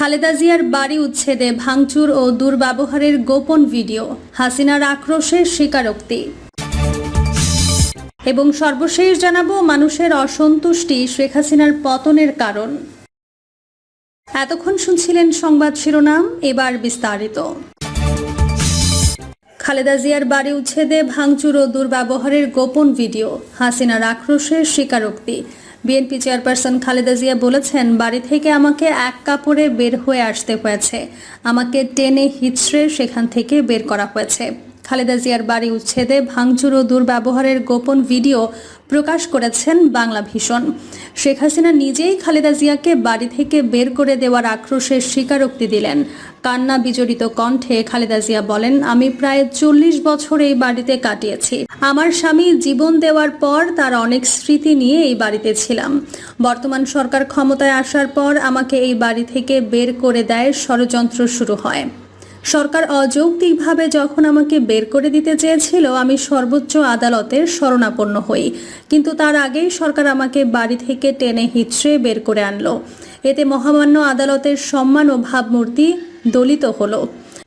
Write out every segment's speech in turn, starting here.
খালেদা জিয়ার বাড়ি উচ্ছেদে ভাঙচুর ও দুর্ব্যবহারের গোপন ভিডিও, হাসিনার আক্রোশের স্বীকারোক্তি। এবং সর্বশেষ জানাব মানুষের অসন্তুষ্টি শেখ হাসিনার পতনের কারণ। এতক্ষণ শুনছিলেন সংবাদ শিরোনাম, এবার বিস্তারিত। খালেদা জিয়ার বাড়ি উচ্ছেদে ভাঙচুর ও দুর্ব্যবহারের গোপন ভিডিও, হাসিনার আক্রোশের স্বীকারোক্তি। বিএনপি চেয়ারপারসন খালেদা জিয়া বলেছেন, বাড়ি থেকে আমাকে এক কাপড়ে বের হয়ে আসতে হয়েছে। আমাকে টেনে হিচড়ে সেখান থেকে বের করা হয়েছে। খালেদা জিয়ার বাড়ি উচ্ছেদে ভাঙচুর ও দুর্ব্যবহারের গোপন ভিডিও প্রকাশ করেছেন বাংলা ভীষণ। শেখ হাসিনা নিজেই খালেদা জিয়াকে বাড়ি থেকে বের করে দেওয়ার আক্রোশের স্বীকারোক্তি দিলেন। কান্না বিজড়িত কণ্ঠে খালেদা জিয়া বলেন, আমি প্রায় চল্লিশ বছর এই বাড়িতে কাটিয়েছি। আমার স্বামী জীবন দেওয়ার পর তার অনেক স্মৃতি নিয়ে এই বাড়িতে ছিলাম। বর্তমান সরকার ক্ষমতায় আসার পর আমাকে এই বাড়ি থেকে বের করে দেয় ষড়যন্ত্র শুরু হয়। সরকার অযৌক্তিকভাবে যখন আমাকে বের করে দিতে চেয়েছিল, আমি সর্বোচ্চ আদালতের শরণাপন্ন হই। কিন্তু তার আগেই সরকার আমাকে বাড়ি থেকে টেনে হিচড়ে বের করে আনলো। এতে মহামান্য আদালতের সম্মান ও ভাবমূর্তি দলিত হলো।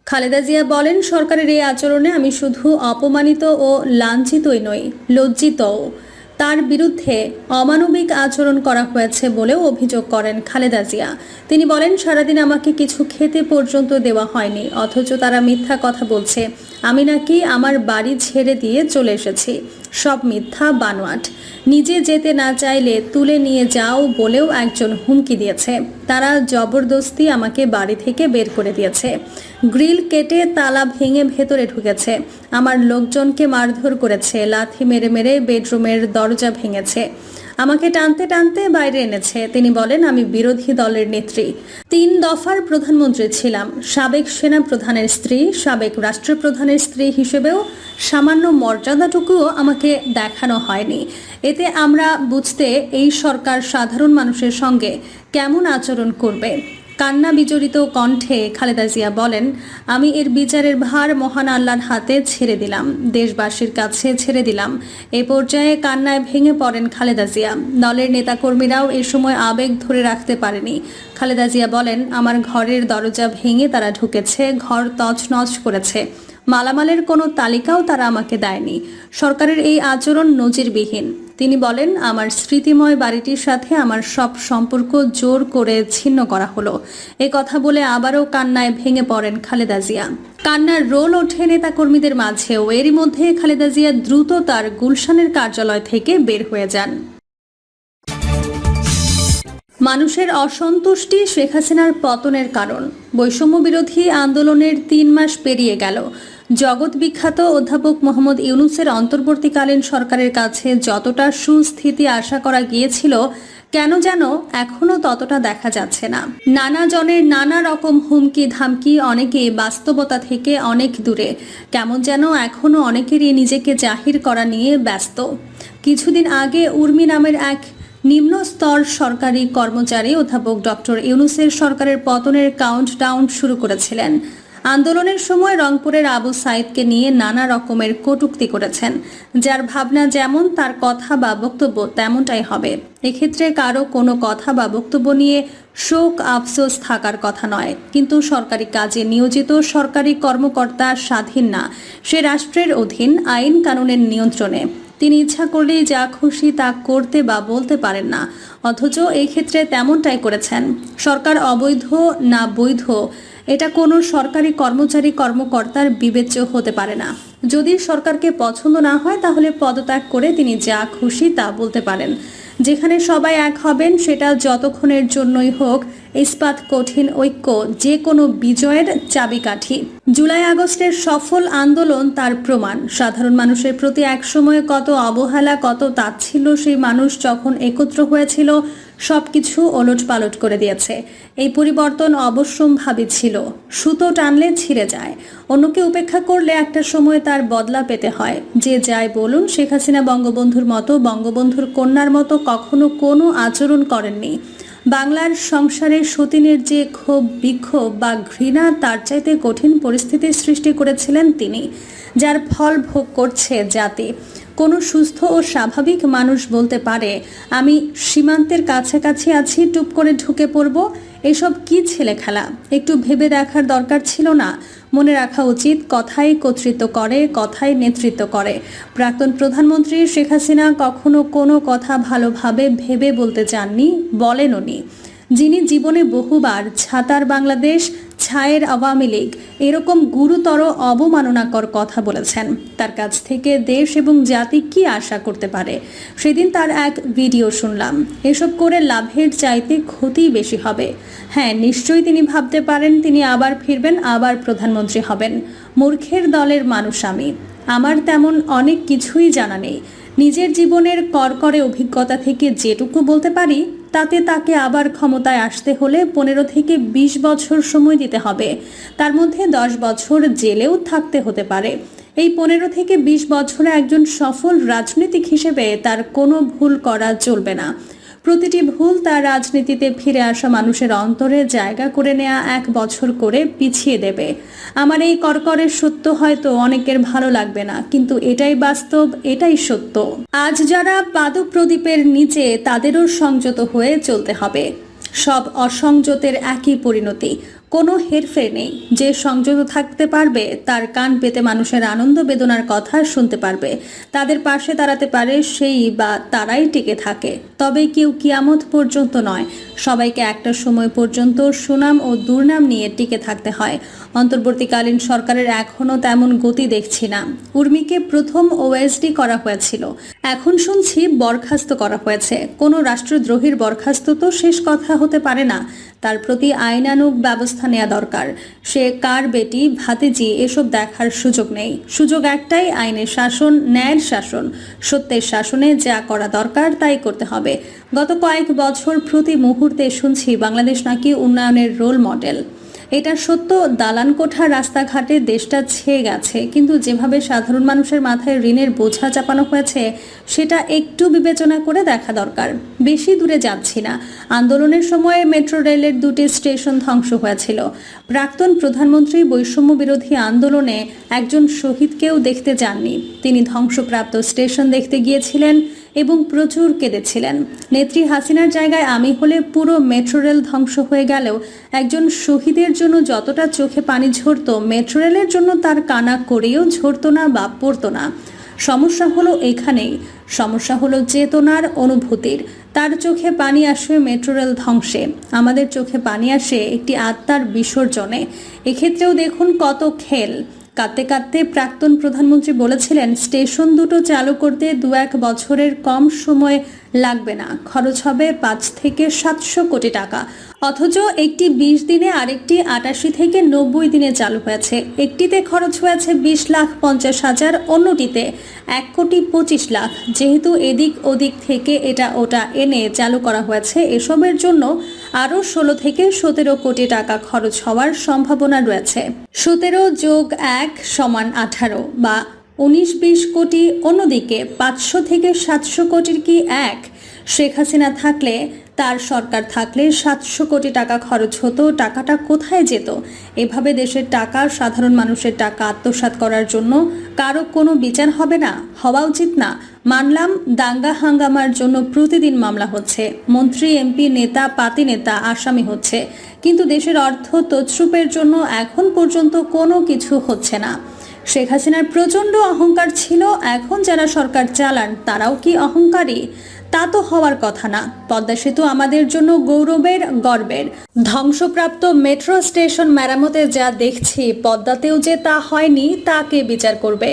খালেদা জিয়া বলেন, সরকারের এই আচরণে আমি শুধু অপমানিত ও লাঞ্ছিতই নই, লজ্জিতও। তার বিরুদ্ধে অমানবিক আচরণ করা হয়েছে বলেও অভিযোগ করেন খালেদা জিয়া। তিনি বলেন, সারাদিন আমাকে কিছু খেতে পর্যন্ত দেওয়া হয়নি, অথচ তারা মিথ্যা কথা বলছে। আমি নাকি আমার বাড়ি ছেড়ে দিয়ে চলে এসেছি। সব মিথ্যা বানোয়াট। নিজে যেতে না চাইলে তুলে নিয়ে যাও বলেও একজন হুমকি দিয়েছে। তারা জবরদস্তি আমাকে বাড়ি থেকে বের করে দিয়েছে। গ্রিল কেটে তালা ভেঙে ভেতরে ঢুকেছে। আমার লোকজনকে মারধর করেছে, লাথি মেরে মেরে বেডরুমের দরজা ভেঙেছে। আমাকে টানতে টানতে বাইরে এনেছে। তিনি বলেন, আমি বিরোধী দলের নেত্রী। তিন দফার প্রধানমন্ত্রী ছিলাম। সাবেক সেনা প্রধানের স্ত্রী, সাবেক রাষ্ট্রপ্রধানের স্ত্রী হিসেবেও সামান্য মর্যাদাটুকুও আমাকে দেখানো হয়নি। এতে আমরা বুঝতে এই সরকার সাধারণ মানুষের সঙ্গে কেমন আচরণ করবে? কান্না বিজড়িত কণ্ঠে খালেদা জিয়া বলেন, আমি এর বিচারের ভার মহান আল্লাহর হাতে ছেড়ে দিলাম। দেশবাসীর কাছে ছেড়ে দিলাম। এ পর্যায়ে কান্নায় ভেঙে পড়েন খালেদা জিয়া। দলের নেতাকর্মীরাও এ সময় আবেগ ধরে রাখতে পারেনি। খালেদা জিয়া বলেন, আমার ঘরের দরজা ভেঙে তারা ঢুকেছে, ঘর তছনছ করেছে। মালামালের কোনো তালিকাও তারা আমাকে দেয়নি। সরকারের এই আচরণ নজিরবিহীন। তিনি বলেন, আমার স্মৃতিময় বাড়িটির সাথে আমার সব সম্পর্ক জোর করে ছিন্ন করা হলো। এ কথা বলে আবারও কান্নায় ভেঙে পড়েন খালেদা জিয়া। কান্নার রোল ওঠে নেতাকর্মীদের মাঝেও। এরই মধ্যে খালেদা জিয়া দ্রুত তার গুলশানের কার্যালয় থেকে বের হয়ে যান। মানুষের অসন্তুষ্টি শেখ হাসিনার পতনের কারণ। বৈষম্য বিরোধী আন্দোলনের তিন মাস পেরিয়ে গেল। জগৎ বিখ্যাত অধ্যাপক মোহাম্মদ ইউনুসের অন্তর্বর্তীকালীন সরকারের কাছে যতটা সুস্থিতি আশা করা গিয়েছিল, কেন যেন এখনও ততটা দেখা যাচ্ছে না। নানা জনের নানা রকম হুমকি ধামকি, অনেকে বাস্তবতা থেকে অনেক দূরে। কেমন যেন এখনও অনেকেরই নিজেকে জাহির করা নিয়ে ব্যস্ত। কিছুদিন আগে উর্মি নামের এক নিম্ন স্তর সরকারি কর্মচারী অধ্যাপক ডক্টর ইউনুসের সরকারের পতনের কাউন্টডাউন শুরু করেছিলেন। আন্দোলনের সময় রংপুরের আবু সাইদকে নিয়ে নানা রকমের কটূক্তি করেছেন। যার ভাবনা যেমন তার কথা বা বক্তব্য তেমনটাই হবে। এক্ষেত্রে কারও কোনো কথা বা বক্তব্য নিয়ে শোক আফসোস থাকার কথা নয়। কিন্তু সরকারি কাজে নিয়োজিত সরকারি কর্মকর্তা স্বাধীন না। সে রাষ্ট্রের অধীন, আইন কানুনের নিয়ন্ত্রণে। তিনি ইচ্ছা করলেই যা খুশি তা করতে বা বলতে পারেন না। অথচ এই ক্ষেত্রে তেমনটাই করেছেন। সরকার অবৈধ না বৈধ এটা কোনো সরকারি কর্মচারী কর্মকর্তার বিবেচ্য হতে পারে না। যদি সরকারকে পছন্দ না হয়, তাহলে পদত্যাগ করে তিনি যা খুশি তা বলতে পারেন। যেখানে সবাই এক হবেন, সেটা যতক্ষণের জন্যই হোক ইস্পাত কঠিন ঐক্য যে কোনো বিজয়ের চাবিকাঠি। জুলাই আগস্টের সফল আন্দোলন তার প্রমাণ। সাধারণ মানুষের প্রতি একসময়ে কত অবহেলা, কত তাচ্ছিল্য সেই মানুষ যখন একত্র হয়েছিল, সবকিছু ওলট পালট করে দিয়েছে। এই পরিবর্তন অবশ্যম্ভাবী ছিল। সুতো টানলে ছিঁড়ে যায়। অন্যকে উপেক্ষা করলে একটা সময় তার বদলা পেতে হয়। যে যায় বলুন, শেখ হাসিনা বঙ্গবন্ধুর মতো, বঙ্গবন্ধুর কন্যার মতো কখনো কোনো আচরণ করেননি। বাংলার সংসারে সতীনের যে ক্ষোভ, বিক্ষোভ বা ঘৃণা, তার চাইতে কঠিন পরিস্থিতির সৃষ্টি করেছিলেন তিনি, যার ফল ভোগ করছে জাতি। কোনো সুস্থ ও স্বাভাবিক মানুষ বলতে পারে, আমি সীমান্তের কাছাকাছি আছি টুপ করে ঢুকে পড়ব এসব কি ছেলে খেলা? একটু ভেবে দেখার দরকার ছিল না। মনে রাখা উচিত, কথাই কর্তৃত্ব করে, কথাই নেতৃত্ব করে। প্রাক্তন প্রধানমন্ত্রী শেখ হাসিনা কখনো কোনো কথা ভালোভাবে ভেবে বলতে চাননি, বলেননি। যিনি জীবনে বহুবার ছাতার বাংলাদেশ ছায়ের আওয়ামী লীগ এরকম গুরুতর অবমাননাকর কথা বলেছেন। তার কাছ থেকে দেশ এবং জাতি কি আশা করতে পারে? সেদিন তার এক ভিডিও শুনলাম। এসব করে লাভের চাইতে ক্ষতি বেশি হবে। হ্যাঁ নিশ্চয়ই তিনি ভাবতে পারেন তিনি আবার ফিরবেন, আবার প্রধানমন্ত্রী হবেন। মূর্খের দলের মানুষ আমি। আমার তেমন অনেক কিছুই জানা নেই। নিজের জীবনের করকরে অভিজ্ঞতা থেকে যেটুকু বলতে পারি তাতে তাকে আবার ক্ষমতায় আসতে হলে পনেরো থেকে ২০ বছর সময় দিতে হবে। তার মধ্যে দশ বছর জেলেও থাকতে হতে পারে। এই পনেরো থেকে ২০ বছরে একজন সফল রাজনীতিক হিসেবে তার কোনো ভুল করা চলবে না। প্রতিটি ভুল তার রাজনীতিতে ফিরে আসা মানুষের অন্তরে জায়গা করে নেয়া এক বছর করে পিছিয়ে দেবে। আমার এই করকরের সত্য হয়তো অনেকের ভালো লাগবে না, কিন্তু এটাই বাস্তব, এটাই সত্য। আজ যারা পাদক প্রদীপের নিচে তাদেরও সংযত হয়ে চলতে হবে। সব অসংযতের একই পরিণতি কোনো হেরফের নেই। যে সংযত থাকতে পারবে, তার কান পেতে মানুষের আনন্দ বেদনার কথা শুনতে পারবে। তাদের পাশে দাঁড়াতে পারে সেই বা তারাই টিকে থাকে। তবে কেউ কিয়ামত পর্যন্ত নয়। সবাইকে একটা সময় পর্যন্ত সুনাম ও দুর্নাম নিয়ে টিকে থাকতে হয়। অন্তর্বর্তীকালীন সরকারের এখনও তেমন গতি দেখছি না। উর্মিকে প্রথম ওএসডি করা হয়েছিল। এখন শুনছি বরখাস্ত করা হয়েছে। কোনো রাষ্ট্রদ্রোহীর বরখাস্ত তো শেষ কথা হতে পারে না। তার প্রতি আইনানুগ ব্যবস্থা নেওয়া দরকার। সে কার বেটি, ভাতিজি, এসব দেখার সুযোগ নেই। সুযোগ একটাই, আইনের শাসন, ন্যায়ের শাসন। সত্যের শাসনে যা করা দরকার তাই করতে হবে। গত কয়েক বছর প্রতি মুহূর্তে শুনছি বাংলাদেশ নাকি উন্নয়নের রোল মডেল। এটা সত্য দালান কোঠা রাস্তাঘাটে দেশটা ছেয়ে গেছে। কিন্তু যেভাবে সাধারণ মানুষের মাথায় ঋণের বোঝা চাপানো হয়েছে, সেটা একটু বিবেচনা করে দেখা দরকার। বেশি দূরে যাচ্ছি না। আন্দোলনের সময় মেট্রো রেলের দুটি স্টেশন ধ্বংস হয়েছিল। প্রাক্তন প্রধানমন্ত্রী বৈষম্য বিরোধী আন্দোলনে একজন শহীদকেও দেখতে যাননি। তিনি ধ্বংসপ্রাপ্ত স্টেশন দেখতে গিয়েছিলেন। এবং প্রচুর কেঁদেছিলেন। নেত্রী হাসিনার জায়গায় আমি হলে পুরো মেট্রো রেল ধ্বংস হয়ে গেলেও একজন শহীদের জন্য যতটা চোখে পানি ঝরতো, মেট্রো রেলের জন্য তার কানা করেও ঝরতো না বা পড়তো না। সমস্যা হলো এখানেই। সমস্যা হলো চেতনার অনুভূতির। তার চোখে পানি আসে মেট্রো রেল ধ্বংসে। আমাদের চোখে পানি আসে একটি আত্মার বিসর্জনে। এক্ষেত্রেও দেখুন কত খেল। কাঁদতে কাঁদতে প্রাক্তন প্রধানমন্ত্রী বলেছিলেন, স্টেশন দুটো চালু করতে দু এক বছরের কম সময় লাগবে না। খরচ হবে পাঁচ থেকে সাতশো কোটি টাকা। অথচ একটি বিশ দিনে আরেকটি আটাশি থেকে নব্বই দিনে চালু হয়েছে। একটিতে খরচ হয়েছে বিশ লাখ পঞ্চাশ হাজার, অন্যটিতে এক কোটি পঁচিশ লাখ। যেহেতু এদিক ওদিক থেকে এটা ওটা এনে চালু করা হয়েছে, এসবের জন্য আরও ষোলো থেকে সতেরো কোটি টাকা খরচ হওয়ার সম্ভাবনা রয়েছে। সতেরো যোগ এক সমান আঠারো বা উনিশ বিশ কোটি অন্যদিকে পাঁচশো থেকে সাতশো কোটির কি এক? শেখ হাসিনা থাকলে, তার সরকার থাকলে সাতশো কোটি টাকা খরচ হতো, টাকাটা কোথায় যেত? এভাবে দেশের টাকা, সাধারণ মানুষের টাকা আত্মসাৎ করার জন্য কারও কোনো বিচার হবে না, হওয়া উচিত না। মানলাম দাঙ্গা হাঙ্গামার জন্য প্রতিদিন মামলা হচ্ছে। মন্ত্রী, এমপি, নেতা, পাতি নেতা আসামি হচ্ছে। কিন্তু দেশের অর্থ তছরূপের জন্য এখন পর্যন্ত কোনো কিছু হচ্ছে না। শেখ হাসিনার প্রচণ্ড অহংকার ছিল, এখন যারা সরকার চালান তারাও কি অহংকারী? তা তো হওয়ার কথা না। পদ্মা সেতু আমাদের জন্য গৌরবের গর্বের। ধ্বংসপ্রাপ্ত মেট্রো স্টেশন মেরামতে যা দেখছি, পদ্মাতেও যে তা হয়নি তাকে বিচার করবে?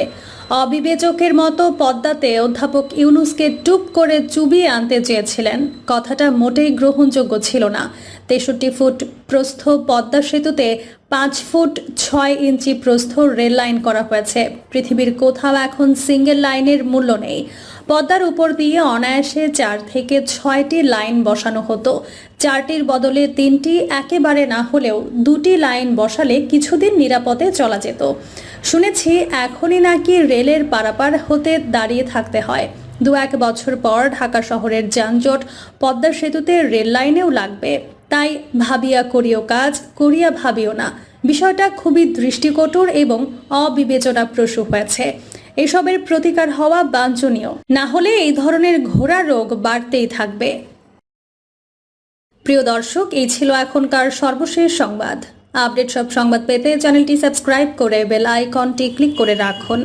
অবিবেচকের মতো পদ্মাতে অধ্যাপক ইউনুসকে টুপ করে চুবিয়ে আনতে চেয়েছিলেন। কথাটা মোটেই গ্রহণযোগ্য ছিল না। তেষট্টি ফুট প্রস্থ পদ্মা সেতুতে পাঁচ ফুট ছয় ইঞ্চি প্রস্থ রেল লাইন করা হয়েছে। পৃথিবীর কোথাও এখন সিঙ্গেল লাইনের মূল্য নেই। পদ্মার উপর দিয়ে অনায়াসে চার থেকে ছয়টি লাইন বসানো হতো। চারটির বদলে তিনটি একেবারে না হলেও দুটি লাইন বসালে কিছুদিন নিরাপদে চলা যেত। শুনেছি এখনই নাকি রেলের পারাপার হতে দাঁড়িয়ে থাকতে হয়। দু এক বছর পর ঢাকা শহরের যানজট পদ্মা সেতুতে রেল লাইনেও লাগবে। তাই ভাবিয়া করিও কাজ, করিয়া ভাবিও না। বিষয়টা খুবই দৃষ্টিকটুর এবং অবিবেচনাপ্রসূ হয়েছে। এসবের প্রতিকার হওয়া বাঞ্ছনীয়। না হলে এই ধরনের ঘোড়া রোগ বাড়তেই থাকবে। প্রিয় দর্শক, এই ছিল এখনকার সর্বশেষ সংবাদ। আপডেট সব সংবাদ পেতে চ্যানেলটি সাবস্ক্রাইব করে বেল আইকনটি ক্লিক করে রাখুন।